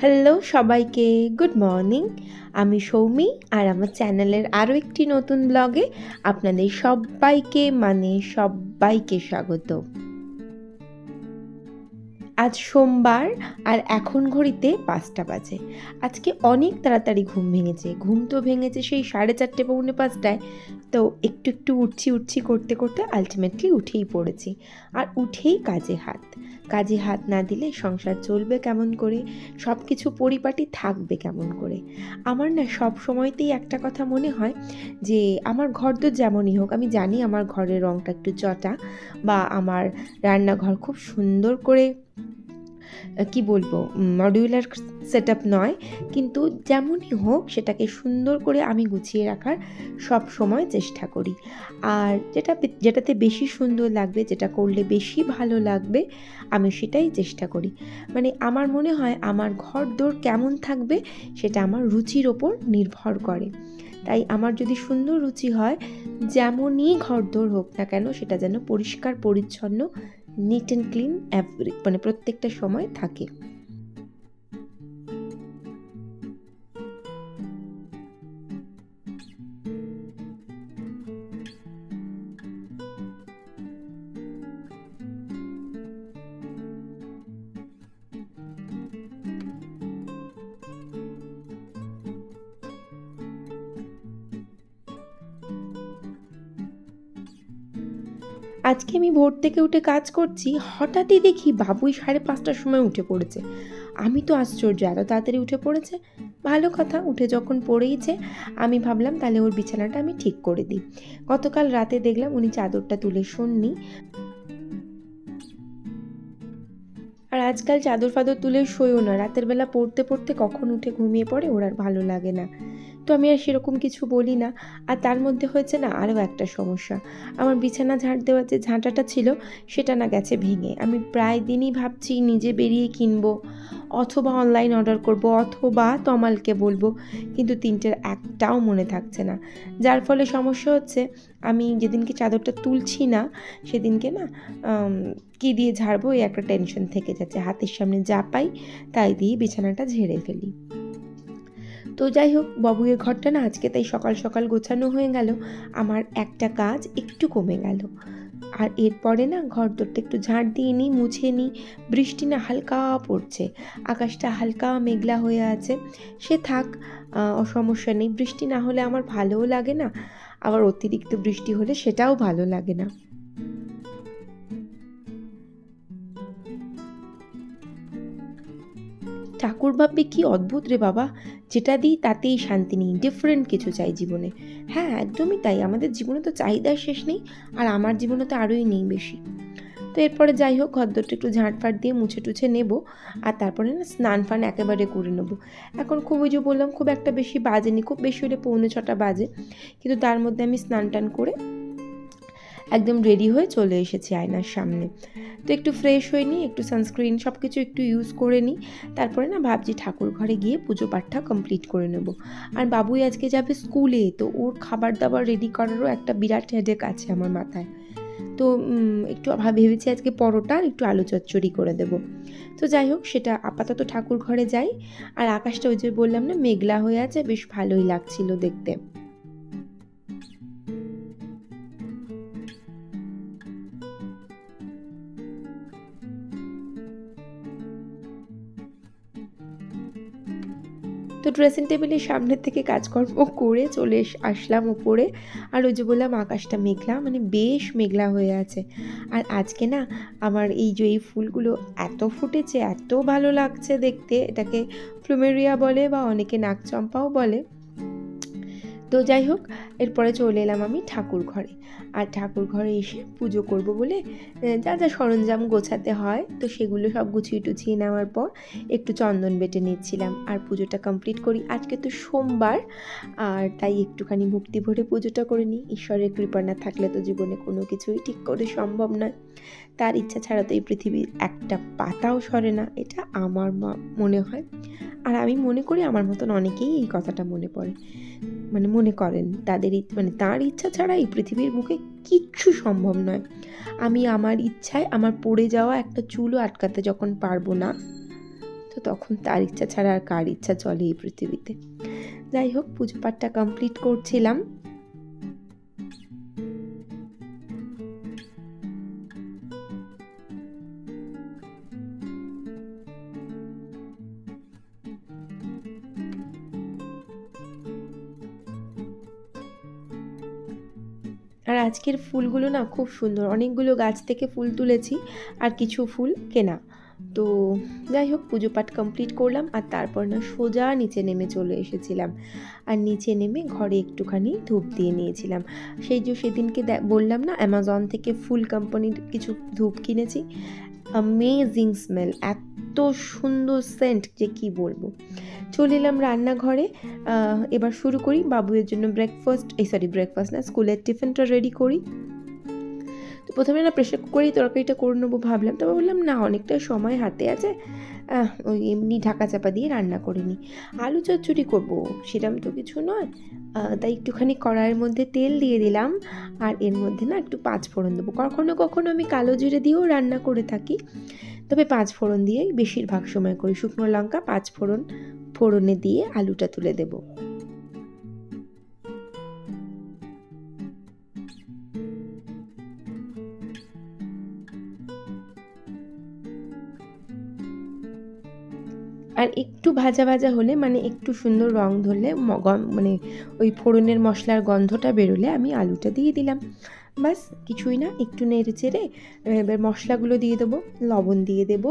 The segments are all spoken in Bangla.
হ্যালো সবাইকে। গুড মর্নিং আমি সৌমি আর আমার চ্যানেলের আরও একটি নতুন ব্লগে আপনাদের সবাইকে মানে সবাইকে স্বাগত। আজ সোমবার আর এখন ঘড়িতে পাঁচটা বাজে। আজকে অনেক তাড়াতাড়ি ঘুম ভেঙেছে। ঘুম তো ভেঙেছে সেই সাড়ে চারটে, পৌনে পাঁচটায়। তো একটু একটু উঠছি উঠছি করতে করতে আলটিমেটলি উঠেই পড়েছি। আর উঠেই কাজে হাত। কাজে হাত না দিলে সংসার চলবে কেমন করে? সব কিছু পরিপাটি থাকবে কেমন করে? আমার না সব সময়তেই একটা কথা মনে হয় যে, আমার ঘর তো যেমনই হোক, আমি জানি আমার ঘরের রঙটা একটু চটা বা আমার রান্নাঘর খুব সুন্দর করে কি বলব মডিউলার সেট নয়, কিন্তু যেমনই হোক সেটাকে সুন্দর করে আমি গুছিয়ে রাখার সব সময় চেষ্টা করি। আর যেটা যেটাতে বেশি সুন্দর লাগবে, যেটা করলে বেশি ভালো লাগবে, আমি সেটাই চেষ্টা করি। মানে আমার মনে হয় আমার ঘর দোর কেমন থাকবে সেটা আমার রুচির ওপর নির্ভর করে। তাই আমার যদি সুন্দর রুচি হয়, যেমনই ঘর দোর হোক না কেন সেটা যেন পরিষ্কার, পরিচ্ছন্ন নিট অ্যান্ড ক্লিন মানে প্রত্যেকটা সময় থাকে। আজকে আমি ভোর থেকে উঠে কাজ করছি, হঠাৎই দেখি বাবুই সাড়ে পাঁচটার সময় উঠে পড়েছে। আমি তো আশ্চর্য, এত তাড়াতাড়ি উঠে পড়েছে। ভালো কথা, উঠে যখন পড়েইছে, আমি ভাবলাম তাহলে ওর বিছানাটা আমি ঠিক করে দিই। গতকাল রাতে দেখলাম উনি চাদরটা তুলে শোননি। আর আজকাল চাদর ফাদর তুলে শোয়ও না, রাতের বেলা পড়তে পড়তে কখন উঠে ঘুমিয়ে পড়ে, ওর আর ভালো লাগে না। তো আমি আর সেরকম কিছু বলি না। আর তার মধ্যে হয়েছে না আরও একটা সমস্যা। আমার বিছানা ঝাঁট দেওয়ার যে ঝাঁটাটা ছিল, সেটা না গেছে ভেঙে। আমি প্রায় দিনই ভাবছি নিজে বেরিয়ে কিনবো, অথবা অনলাইন অর্ডার করব, অথবা তমালকে বলব, কিন্তু তিনটের একটাও মনে থাকছে না। যার ফলে সমস্যা হচ্ছে, আমি যেদিনকে চাদরটা তুলছি না, সেদিনকে না কী দিয়ে ঝাড়বো, এই একটা টেনশন থেকে যাচ্ছে। হাতের সামনে যা পাই, তাই দিয়ে বিছানাটা ঝেড়ে ফেলি। তো যাই হোক বাবুয়ের ঘরটা না আজকে তাই সকাল সকাল গোছানো হয়ে গেল। আমার একটা কাজ একটু কমে গেল। আর এরপরে না ঘর দরটা একটু ঝাড় দিয়ে নিই, মুছে নিই। বৃষ্টি না হালকা পড়ছে। আকাশটা হালকা মেঘলা হয়ে আছে। সে থাক সমস্যা নেই। বৃষ্টি না হলে আমার ভালোও লাগে না। আবার অতিরিক্ত বৃষ্টি হলে সেটাও ভালো লাগে না। ঠাকুর ভাববে কি অদ্ভুত রে বাবা। যেটা দিই তাতেই শান্তি নেই ডিফারেন্ট কিছু চাই জীবনে। হ্যাঁ একদমই তাই, আমাদের জীবনে তো চাহিদার শেষ নেই, আর আমার জীবনে তো আরোই নেই বেশি। তো এরপরে যাই হোক, ঘরদরটা একটু ঝাঁটফাট দিয়ে মুছে টুছে নেব, আর তারপরে না স্নান ফান একেবারে করে নেব। এখন খুব ওই যে বললাম, খুব একটা বেশি বাজেনি, খুব বেশি হলে পৌনে ছটা বাজে, কিন্তু তার মধ্যে আমি স্নান টান করে একদম রেডি হয়ে চলে এসেছি আয়নার সামনে। তো একটু ফ্রেশ হয়ে নিই, একটু সানস্ক্রিন সব কিছু একটু ইউজ করে নিই। তারপরে না ভাবছি ঠাকুর ঘরে গিয়ে পুজো পাঠটা কমপ্লিট করে নেব। আর বাবুই আজকে যাবে স্কুলে তো ওর খাবার দাবার রেডি করারও একটা বিরাট হেডেক আছে আমার মাথায়। তো একটু ভেবেছি আজকে পরোটা আর একটু আলু চচ্চড়ি করে দেব। তো যাই হোক, সেটা আপাতত ঠাকুর ঘরে যাই। আর আকাশটা ওই যে বললাম না, মেঘলা হয়ে আছে, বেশ ভালোই লাগছিল দেখতে। ড্রেসিং টেবিলের সামনের থেকে কাজকর্ম করে চলে আসলাম উপরে। আর ওই যে বললাম, আকাশটা মেঘলা মানে বেশ মেঘলা হয়ে আছে। আর আজকে না, আমার এই যে এই ফুলগুলো এত ফুটেছে, এত ভালো লাগছে দেখতে। এটাকে প্লুমেরিয়া বলে বা অনেকে নাকচম্পাও বলে। তো যাই হোক, এরপরে চলে এলাম আমি ঠাকুর ঘরে। আর ঠাকুর ঘরে এসে পুজো করব বলে যা যা সরঞ্জাম গোছাতে হয়, তো সেগুলো সব গুছিয়ে টুছিয়ে নেওয়ার পর একটু চন্দন বেটে নিচ্ছিলাম। আর পুজোটা কমপ্লিট করি। আজকে তো সোমবার, আর তাই একটুখানি ভক্তি ভরে পুজোটা করে নিই। ঈশ্বরের কৃপা না থাকলে তো জীবনে কোনো কিছুই ঠিক করে সম্ভব নয়। তার ইচ্ছা ছাড়া তো এই পৃথিবীর একটা পাতাও সরে না, এটা আমার মনে হয়। আর আমি মনে করি আমার মতন অনেকেই এই কথাটা মনে পড়ে। মানে মনে করেন, তাদের মানে তার ইচ্ছা ছাড়া এই পৃথিবীর বুকে কিচ্ছু সম্ভব নয়। আমি আমার ইচ্ছায় আমার পড়ে যাওয়া একটা চুলও আটকাতে যখন পারব না, তো তখন তার ইচ্ছা ছাড়া আর কার ইচ্ছা চলে এই পৃথিবীতে। যাই হোক, পুজো পাঠটা কমপ্লিট করছিলাম। আজকের ফুলগুলো না খুব সুন্দর। অনেকগুলো গাছ থেকে ফুল তুলেছি আর কিছু ফুল কেনা। তো যাই হোক, পুজো পাঠ কমপ্লিট করলাম আর তারপর না সোজা নিচে নেমে চলে এসেছিলাম। আর নিচে নেমে ঘরে একটুখানি ধূপ দিয়ে নিয়েছিলাম। সেই যে সেদিনকে বললাম না অ্যামাজন থেকে ফুল কোম্পানির কিছু ধূপ কিনেছি। অ্যামেজিং স্মেল এত সুন্দর সেন্ট যে কি বলব? চলে এলাম রান্নাঘরে এবার শুরু করি বাবুয়ের জন্য ব্রেকফাস্ট এই সরি ব্রেকফাস্ট না, স্কুলের টিফিনটা রেডি করি। তো প্রথমে না প্রেশার কুকারেই তরকারিটা করে নেব ভাবলাম তবে বললাম, না, অনেকটা সময় হাতে আছে ওই এমনি ঢাকা চাপা দিয়ে রান্না করে নিই আলু চচ্চড়ি করব সেরকম তো কিছু নয়। তাই একটুখানি কড়াইয়ের মধ্যে তেল দিয়ে দিলাম। আর এর মধ্যে না একটু পাঁচ ফোড়ন দেবো। কখনো কখনো আমি কালো জিরে দিয়েও রান্না করে থাকি। তবে পাঁচ ফোড়ন দিয়েই বেশিরভাগ সময় করি। শুকনো লঙ্কা পাঁচ ফোড়ন, ফোড়নে দিয়ে আলুটা তুলে দেবো। আর একটু ভাজা ভাজা হলে মানে একটু সুন্দর রং ধরলে মানে ওই ফোড়নের মশলার গন্ধটা বেরোলে আমি আলুটা দিয়ে দিলাম। বাস, কিছুই না, একটু নেড়ে চেড়ে, এবার মশলাগুলো দিয়ে দেবো, লবণ দিয়ে দেবো,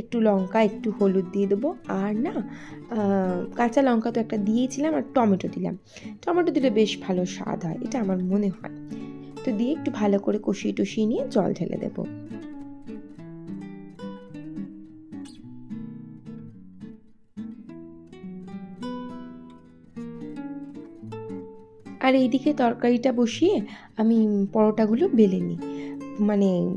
একটু লঙ্কা, একটু হলুদ দিয়ে দেবো, আর না কাঁচা লঙ্কা তো একটা দিয়েছিলাম আর টমেটো দিলাম। টমেটো দিলে বেশ ভালো স্বাদ হয়, এটা আমার মনে হয়। তো দিয়ে একটু ভালো করে কষিয়ে টষিয়ে নিয়ে জল ঢেলে দেবো। আর এইদিকে তরকারিটা বসিয়ে আমি পরোটাগুলো বেলে নিই। মানে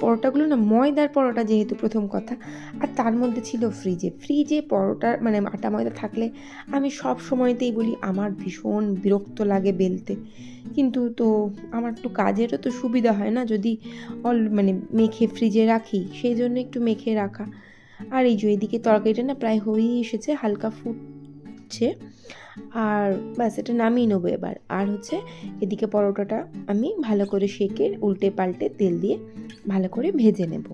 পরোটাগুলো না, ময়দার পরোটা যেহেতু প্রথম কথা, আর তার মধ্যে ছিল ফ্রিজে। ফ্রিজে পরোটা মানে আটা ময়দা থাকলে আমি সব সময়তেই বলি, আমার ভীষণ বিরক্ত লাগে বেলতে। কিন্তু তো আমার একটু কাজেরও তো সুবিধা হয় না, যদি অল মানে মেখে ফ্রিজে রাখি, সেই জন্য একটু মেখে রাখা। আর এই যে এদিকে তরকারিটা না প্রায় হয়েই এসেছে, হালকা ফুটছে আর ব্যাস, এটা নামিয়ে নেব এবার। আর হচ্ছে এদিকে পরোটাটা আমি ভালো করে সেকে উল্টে পাল্টে তেল দিয়ে ভালো করে ভেজে নেব।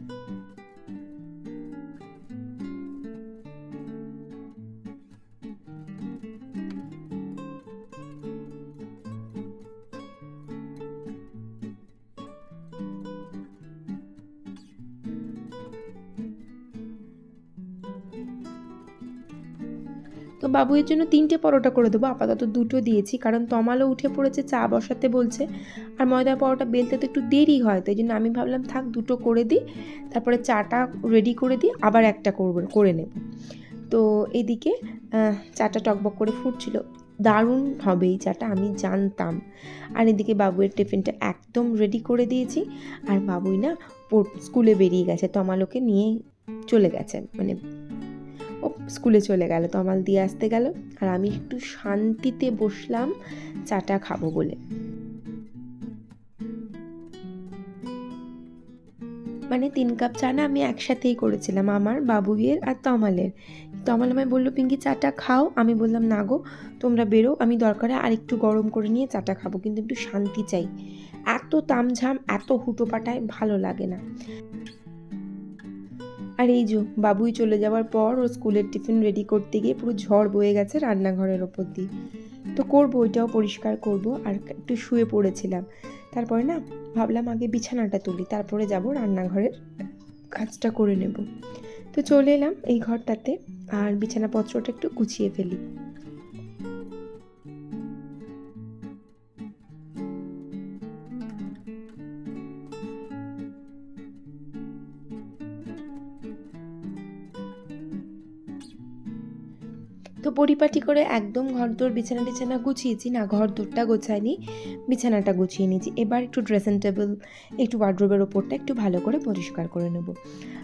বাবুয়ের জন্য তিনটে পরোটা করে দেবো। আপাতত দুটো দিয়েছি, কারণ তমালও উঠে পড়েছে, চা বসাতে বলছে। আর ময়দার পরোটা বেলতে তো একটু দেরি হয়, তাই জন্য আমি ভাবলাম থাক দুটো করে দিই, তারপরে চাটা রেডি করে দিই আবার একটা করব, করে নেব। তো এদিকে চাটা টকবক করে ফুটছিল। দারুণ হবে এই চাটা, আমি জানতাম। আর এদিকে বাবুয়ের টিফিনটা একদম রেডি করে দিয়েছি। আর বাবুই না স্কুলে বেরিয়ে গেছে, তমালোকে নিয়ে চলে গেছে মানে ও স্কুলে চলে গেল, তমাল দিয়ে আসতে গেল। আর আমি একটু শান্তিতে বসলাম, চাটা খাব বলে। মানে তিন কাপ চা না আমি একসাথেই করেছিলাম, আমার, বাবুইয়ের আর তমালের। তমাল আমায় বলল, পিঙ্কি, চাটা খাও। আমি বললাম, না গো, তোমরা বেরো, আমি দরকারে আর একটু গরম করে নিয়ে চাটা খাব, কিন্তু একটু শান্তি চাই। এত তামঝাম, এত হুটোপাটায় ভালো লাগে না। আর এই যে বাবুই চলে যাওয়ার পর ও স্কুলের টিফিন রেডি করতে গিয়ে পুরো ঝড় বয়ে গেছে রান্নাঘরের ওপর দিয়ে। তো করব, ওইটাও পরিষ্কার করব। আর একটু শুয়ে পড়েছিলাম। তারপরে না ভাবলাম আগে বিছানাটা তুলি, তারপরে যাব রান্নাঘরের কাজটা করে নেব। তো চলে এলাম এই ঘরটাতে, আর বিছানাপত্রটা একটু গুছিয়ে ফেলি। তো পরিপাটি করে একদম ঘরদোর বিছানা টিছানা গুছিয়েছি না, ঘরদোরটা গোছায়নি বিছানাটা গুছিয়ে নিয়েছি। এবার একটু ড্রেসিং টেবিল একটু ওয়ার্ড্রোবের ওপরটা একটু ভালো করে পরিষ্কার করে নেব।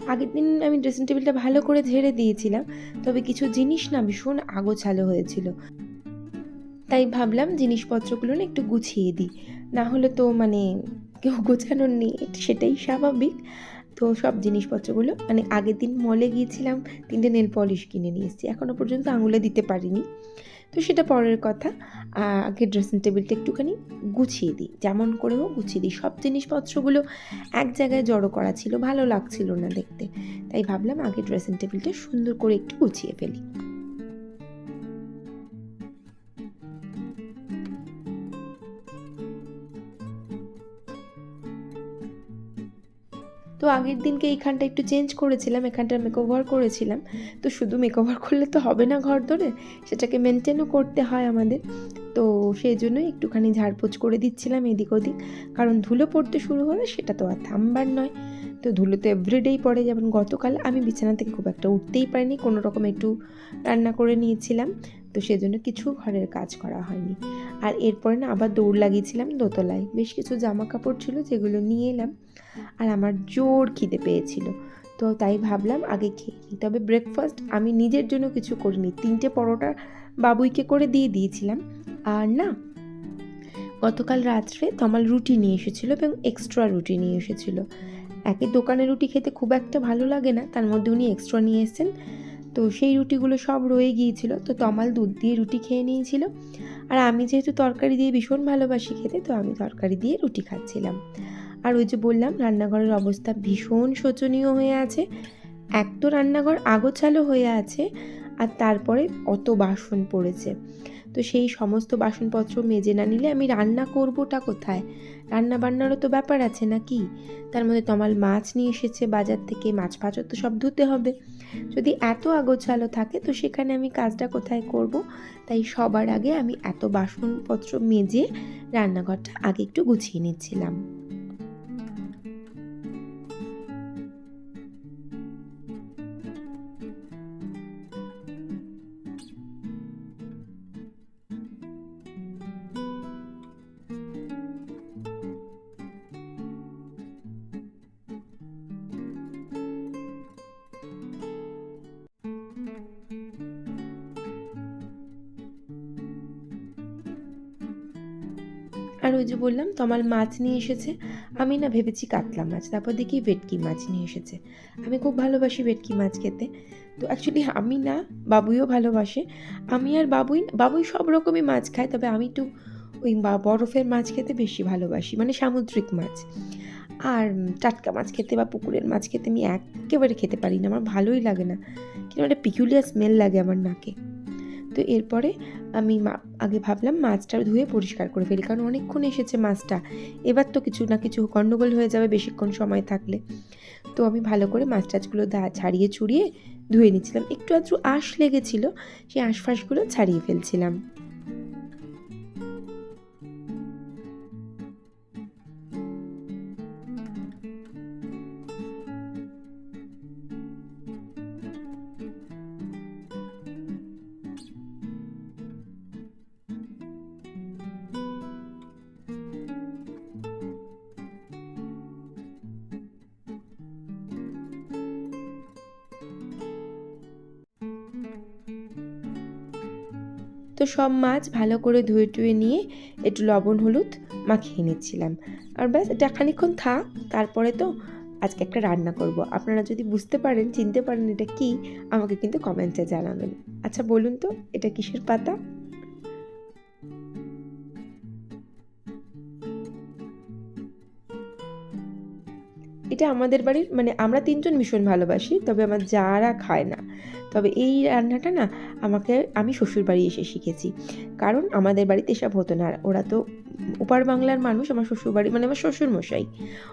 আগের দিন আমি ড্রেসিং টেবিলটা ভালো করে ঝেড়ে দিয়েছিলাম, তবে কিছু জিনিস না ভীষণ আগোছালো হয়েছিল। তাই ভাবলাম জিনিসপত্রগুলো না একটু গুছিয়ে দিই। না হলে তো মানে কেউ গোছানোর নেই, সেটাই স্বাভাবিক। তো সব জিনিসপত্রগুলো মানে আগের দিন মলে গিয়েছিলাম, তিনটে নেল পলিশ কিনে নিয়ে এসেছি। এখনও পর্যন্ত আঙুলে দিতে পারিনি। তো সেটা পরের কথা। আগে ড্রেসিং টেবিলটা একটুখানি গুছিয়ে দিই। যেমন করে হোক গুছিয়ে দিই। সব জিনিসপত্রগুলো এক জায়গায় জড়ো করা ছিল, ভালো লাগছিল না দেখতে। তাই ভাবলাম আগে ড্রেসিং টেবিলটা সুন্দর করে একটু গুছিয়ে ফেলি। তো আগের দিনকে এইখানটা একটু চেঞ্জ করেছিলাম, এখানটার মেকওভার করেছিলাম। তো শুধু মেকওভার করলে তো হবে না ঘর ধরে, সেটাকে মেনটেনও করতে হয় আমাদের। তো সেই জন্যই একটুখানি ঝাড়পোছ করে দিচ্ছিলাম এদিক ওদিক। কারণ ধুলো পড়তে শুরু হলে সেটা তো আর থামবার নয়। তো ধুলো তো এভরিডেই পড়ে, যেমন গতকাল আমি বিছানা থেকে খুব একটা উঠতেই পারিনি, কোনো রকম একটু রান্না করে নিয়েছিলাম। তো সেজন্য কিছু ঘরের কাজ করা হয়নি। আর এরপরে না আবার দৌড় লাগিয়েছিলাম দোতলায়। বেশ কিছু জামা কাপড় ছিল যেগুলো নিয়ে এলাম আর আমার জোর খিদে পেয়েছিল। তো তাই ভাবলাম আগে খেয়ে নিই। তবে ব্রেকফাস্ট আমি নিজের জন্য কিছু করিনি। তিনটে পরোটা বাবুইকে করে দিয়ে দিয়েছিলাম। আর না, গতকাল রাত্রে তমাল রুটি নিয়ে এসেছিল এবং এক্সট্রা রুটি নিয়ে এসেছিল। একে দোকানে রুটি খেতে খুব একটা ভালো লাগে না। তার মধ্যে উনি এক্সট্রা নিয়ে এসেছেন। তো সেই রুটিগুলো সব রয়ে গিয়েছিল। তো তমাল দুধ দিয়ে রুটি খেয়ে নিয়েছিল। আর আমি যেহেতু তরকারি দিয়ে ভীষণ ভালোবাসি খেতে, তো আমি তরকারি দিয়ে রুটি খাচ্ছিলাম। আর ওই যে বললাম, রান্নাঘরের অবস্থা ভীষণ শোচনীয় হয়ে আছে। এক তো রান্নাঘর আগোছালো হয়ে আছে, আর তারপরে অত বাসন পড়েছে। তো সেই সমস্ত বাসনপত্র মেজে না নিলে আমি রান্না করবোটা কোথায়? রান্না বান্নারও তো ব্যাপার আছে নাকি তার মধ্যে তমাল মাছ নিয়ে এসেছে বাজার থেকে, মাছ ফাছও তো সব ধুতে হবে। যদি এত আগোছালো থাকে, তো সেখানে আমি কাজটা কোথায় করব? তাই সবার আগে আমি এত বাসনপত্র মেজে রান্নাঘরটা আগে একটু গুছিয়ে নিচ্ছিলাম। আর ওই যে বললাম, তমাল মাছ নিয়ে এসেছে। আমি না ভেবেছি কাতলা মাছ, তারপর দেখি ভেটকি মাছ নিয়ে এসেছে। আমি খুব ভালোবাসি ভেটকি মাছ খেতে। তো অ্যাকচুয়ালি আমি না, বাবুইও ভালোবাসে। আমি আর বাবুই বাবুই সব রকমই মাছ খায়, তবে আমি একটু ওই বরফের মাছ খেতে বেশি ভালোবাসি মানে সামুদ্রিক মাছ। আর টাটকা মাছ খেতে বা পুকুরের মাছ খেতে আমি একেবারে খেতে পারি না, আমার ভালোই লাগে না। কিন্তু একটা পিকুলিয়ার স্মেল লাগে আমার নাকে। তো এরপরে আমি আগে ভাবলাম মাছটা ধুয়ে পরিষ্কার করে ফেলি। কারণ অনেকক্ষণ এসেছে মাছটা। এবার তো কিছু না কিছু গণ্ডগোল হয়ে যাবে বেশিক্ষণ সময় থাকলে। তো আমি ভালো করে মাছ টাছগুলো দা, ছাড়িয়ে ছুড়িয়ে ধুয়ে নিচ্ছিলাম। একটু আধটু আঁশ লেগেছিলো, সেই আঁশফাঁসগুলো ছাড়িয়ে ফেলছিলাম। সব মাছ ভালো করে ধুয়ে টুয়ে নিয়ে একটু লবণ, হলুদ মাখিয়ে নিচ্ছিলাম। আর ব্যাস, এটা খানিক্ষণ থাক, তারপরে তো আজকে একটা রান্না করব। আপনারা যদি বুঝতে পারেন, চিনতে পারেন এটা কি, আমাকে কিন্তু কমেন্টে জানাবেন। আচ্ছা বলুন তো, এটা কিসের পাতা? এটা আমাদের বাড়ির মানে আমরা তিনজন ভীষণ ভালোবাসি, তবে আমার যারা খায় না তবে এই রান্নাটা না আমাকে, আমি শ্বশুর বাড়ি এসে শিখেছি। কারণ আমাদের বাড়িতে এসব হতো না আর ওরা তো ওপার বাংলার মানুষ, আমার শ্বশুর বাড়ি মানে আমার শ্বশুর মশাই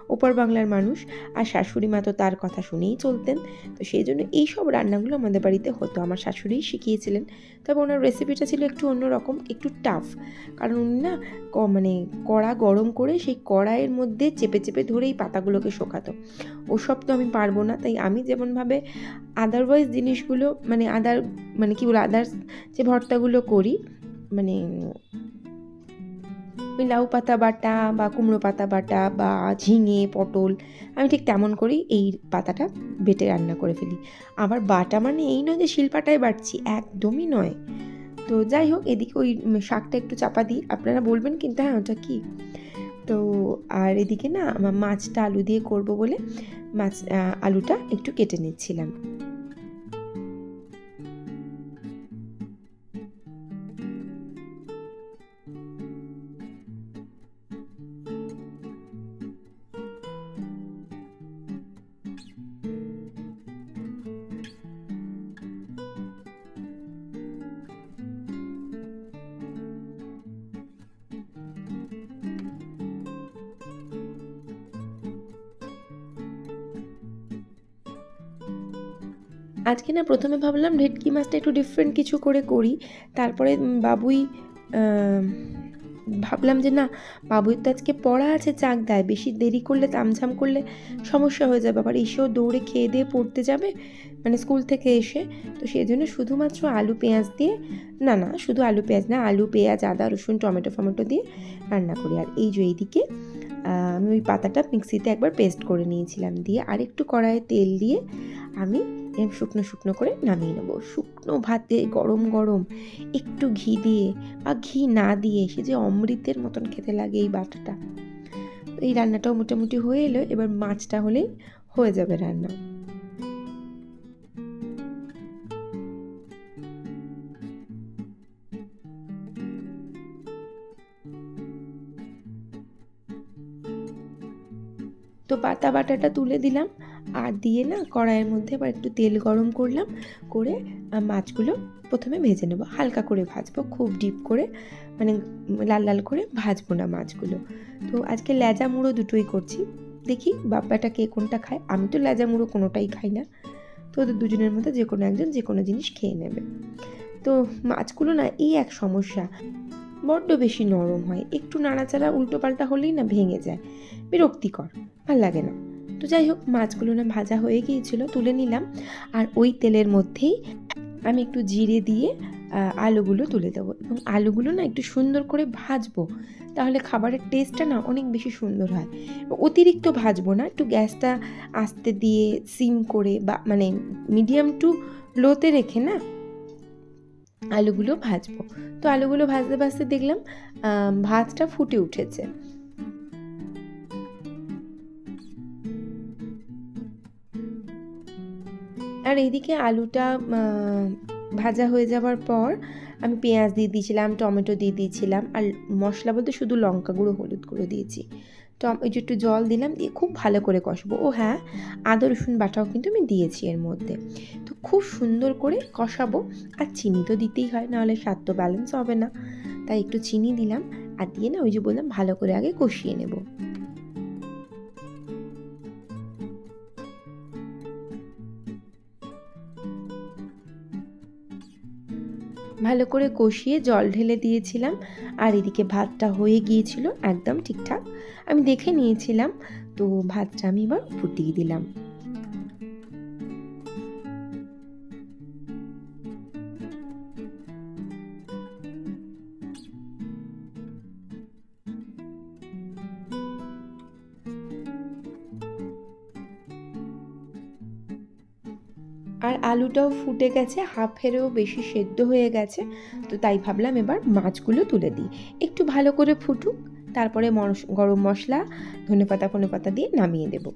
ওপার বাংলার মানুষ আর শাশুড়ি মা তো তার কথা শুনেই চলতেন। তো সেই জন্য এই সব রান্নাগুলো আমাদের বাড়িতে হতো। আমার শাশুড়িই শিখিয়েছিলেন। তবে ওনার রেসিপিটা ছিল একটু অন্যরকম, একটু টাফ কারণ উনি না মানে কড়া গরম করে সেই কড়াইয়ের মধ্যে চেপে চেপে ধরেই পাতাগুলোকে শোকাতো। ওসব তো আমি পারব না, তাই আমি যেমনভাবে আদারওয়াইজ জিনিসগুলো মানে আদার মানে কি বলব আদার্স যে ভর্তাগুলো করি মানে ওই লাউ পাতা বাটা বা কুমড়ো পাতা বাটা বা ঝিঙে, পটল, আমি ঠিক তেমন করেই এই পাতাটা বেটে রান্না করে ফেলি। আবার বাটা মানে এই নয় যে শিলপাটায় বাটছি, একদমই নয়। তো যাই হোক, এদিকে ওই শাকটা একটু চাপা দিই। আপনারা বলবেন কিন্তু হ্যাঁ ওটা কি? তো আর এদিকে না আমার মাছটা আলু দিয়ে করব বলে মাছ আলুটা একটু কেটে নিচ্ছিলাম। আজকে না প্রথমে ভাবলাম ভেটকি মাছটা একটু ডিফারেন্ট কিছু করে করি। তারপরে বাবুই ভাবলাম যে না, বাবুই তো আজকে পড়া আছে চাক দেয় বেশি দেরি করলে, তামঝাম করলে সমস্যা হয়ে যাবে। আবার এসেও দৌড়ে খেয়ে দিয়ে পড়তে যাবে মানে স্কুল থেকে এসে। তো সেই জন্য শুধুমাত্র আলু, পেঁয়াজ দিয়ে, না না, শুধু আলু, পেঁয়াজ না, আলু, পেঁয়াজ, আদা, রসুন, টমেটো, ফমেটো দিয়ে রান্না করি। আর এই যে এইদিকে আমি ওই পাতাটা মিক্সিতে একবার পেস্ট করে নিয়েছিলাম। দিয়ে আরেকটু কড়াইয়ে তেল দিয়ে আমি শুকনো শুকনো করে নামিয়ে নেব। শুকনো ভাতে গরম গরম একটু ঘি দিয়ে বা ঘি না দিয়ে সে যে অমৃতের মতন খেতে লাগে এই বাটাটা। এই রান্নাটাও মোটামুটি হয়ে এলো, এবার মাছটা হলেই হয়ে যাবে রান্না। তো পাতা বাটাটা তুলে দিলাম। আর দিয়ে না কড়াইয়ের মধ্যে আবার একটু তেল গরম করলাম, করে মাছগুলো প্রথমে ভেজে নেব। হালকা করে ভাজবো, খুব ডিপ করে মানে লাল লাল করে ভাজবো না মাছগুলো। তো আজকে লেজা মুড়ো দুটোই করছি। দেখি বাপ্পাটা কে কোনটা খায়। আমি তো লেজা মুড়ো কোনোটাই খাই না। তো ওদের দুজনের মধ্যে যে কোনো একজন যে কোনো জিনিস খেয়ে নেবে। তো মাছগুলো না এই এক সমস্যা। বড্ড বেশি নরম হয়। একটু নাড়াচাড়া উল্টো পাল্টা হলেই না ভেঙে যায়। বিরক্তিকর। ভালো লাগে না। তো যাই হোক, মাছগুলো না ভাজা হয়ে গিয়েছিল, তুলে নিলাম। আর ওই তেলের মধ্যেই আমি একটু জিরে দিয়ে আলুগুলো তুলে দেবো। এবং আলুগুলো না একটু সুন্দর করে ভাজবো, তাহলে খাবারের টেস্টটা না অনেক বেশি সুন্দর হয়। অতিরিক্ত ভাজবো না, একটু গ্যাসটা আস্তে দিয়ে সিম করে বা মানে মিডিয়াম টু লোতে রেখে না আলুগুলো ভাজবো। তো আলুগুলো ভাজতে ভাজতে দেখলাম ভাতটা ফুটে উঠেছে। আর এইদিকে আলুটা ভাজা হয়ে যাওয়ার পর আমি পেঁয়াজ দিয়ে দিয়েছিলাম, টমেটো দিয়ে দিয়েছিলাম আর মশলা বলতে শুধু লঙ্কা গুঁড়ো, হলুদ গুঁড়ো দিয়েছি। টম ওই যে একটু জল দিলাম দিয়ে খুব ভালো করে কষবো। ও হ্যাঁ আদা, রসুন বাটাও কিন্তু আমি দিয়েছি এর মধ্যে। তো খুব সুন্দর করে কষাবো আর চিনি তো দিতেই হয়, নাহলে স্বাদ তো ব্যালেন্স হবে না। তাই একটু চিনি দিলাম আর দিয়ে না ওই যে বললাম ভালো করে আগে কষিয়ে নেব। ভালো করে কষিয়ে জল ঢেলে দিয়েছিলাম আর এদিকে ভাতটা হয়ে গিয়েছিল একদম ঠিকঠাক। আমি দেখে নিয়েছিলাম, তো ভাতটা আমি এবার ফুটিয়ে দিলাম। আলুটাও ফুটে গেছে হাফেরও বেশি সেদ্ধ হয়ে গেছে। তো তাই ভাবলাম এবার মাছগুলো তুলে দিই। একটু ভালো করে ফুটুক, তারপরে গরম মশলা, ধনেপাতা, ফনেপাতা দিয়ে নামিয়ে দেব।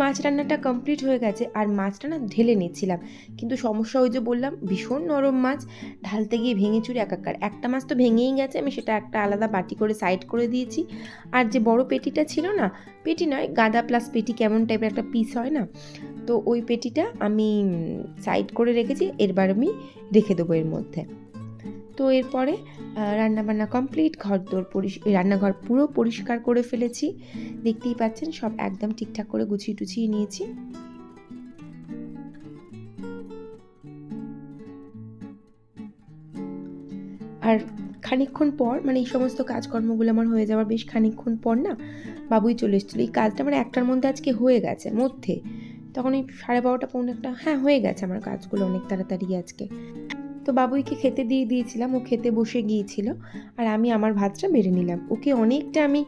মাছ রান্নাটা কমপ্লিট হয়ে গেছে আর মাছটা না ঢেলে নিচ্ছিলাম। কিন্তু সমস্যা ওই যে বললাম, ভীষণ নরম মাছ, ঢালতে গিয়ে ভেঙে চুরে একাকার। একটা মাছ তো ভেঙেই গেছে, আমি সেটা একটা আলাদা বাটি করে সাইড করে দিয়েছি। আর যে বড় পেটিটা ছিল না, পেটি নয়, গাদা প্লাস পেটি কেমন টাইপের একটা পিস হয় না, তো ওই পেটিটা আমি সাইড করে রেখেছি, এরবার আমি রেখে দেবো এর মধ্যে। তো এরপরে রান্নাবান্না কমপ্লিট ঘর দোর রান্নাঘর পুরো পরিষ্কার করে ফেলেছি। দেখতেই পাচ্ছেন সব একদম ঠিকঠাক করে গুছিয়ে টুছিয়ে নিয়েছি। আর খানিকক্ষণ পর মানে এই সমস্ত কাজকর্মগুলো আমার হয়ে যাওয়ার বেশ খানিকক্ষণ পর না, বাবুই চলে এসেছিল। এই কাজটা আমার একটার মধ্যে আজকে হয়ে গেছে, মধ্যে। তখন এই সাড়ে বারোটা, পৌনে একটা হ্যাঁ হয়ে গেছে আমার কাজগুলো অনেক তাড়াতাড়ি আজকে। তো বাবুইকে খেতে দিয়ে দিয়েছিলাম, ও খেতে বসে গিয়েছিল। আর আমি আমার ভাতটা বেড়ে নিলাম। ওকে অনেকটা আমি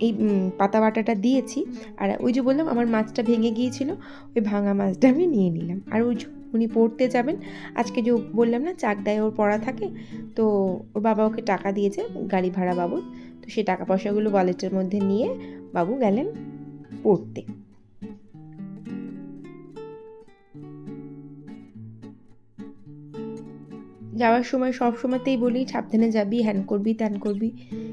এই পাতা বাটাটা দিয়েছি। আর ওই যে বললাম, আমার মাছটা ভেঙে গিয়েছিল, ওই ভাঙা মাছটা আমি নিয়ে নিলাম। আর ওই উনি পড়তে যাবেন, আজকে যে বললাম না, চাকদায় ওর পড়া থাকে, তো ওর বাবা ওকে টাকা দিয়েছে, গাড়ি ভাড়া বাবু তো সেই টাকা পয়সাগুলো ওয়ালেটের মধ্যে নিয়ে বাবু গেলেন পড়তে। যাওয়ার সময় সব সময়তেই বলি, সাবধানে যাবি, হ্যান করবি, ত্যান করবি।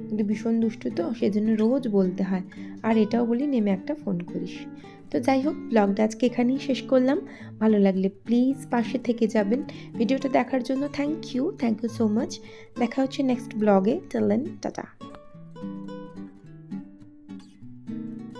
কিন্তু ভীষণ দুষ্টু তো, সেজন্য রোজ বলতে হয়। আর এটাও বলি, নেমে একটা ফোন করিস। তো যাই হোক, ব্লগটা আজকে এখানেই শেষ করলাম। ভালো লাগলে প্লিজ পাশে থেকে যাবেন। ভিডিওটা দেখার জন্য thank you thank you so much দেখা হচ্ছে নেক্সট ব্লগে টেলেন টাটা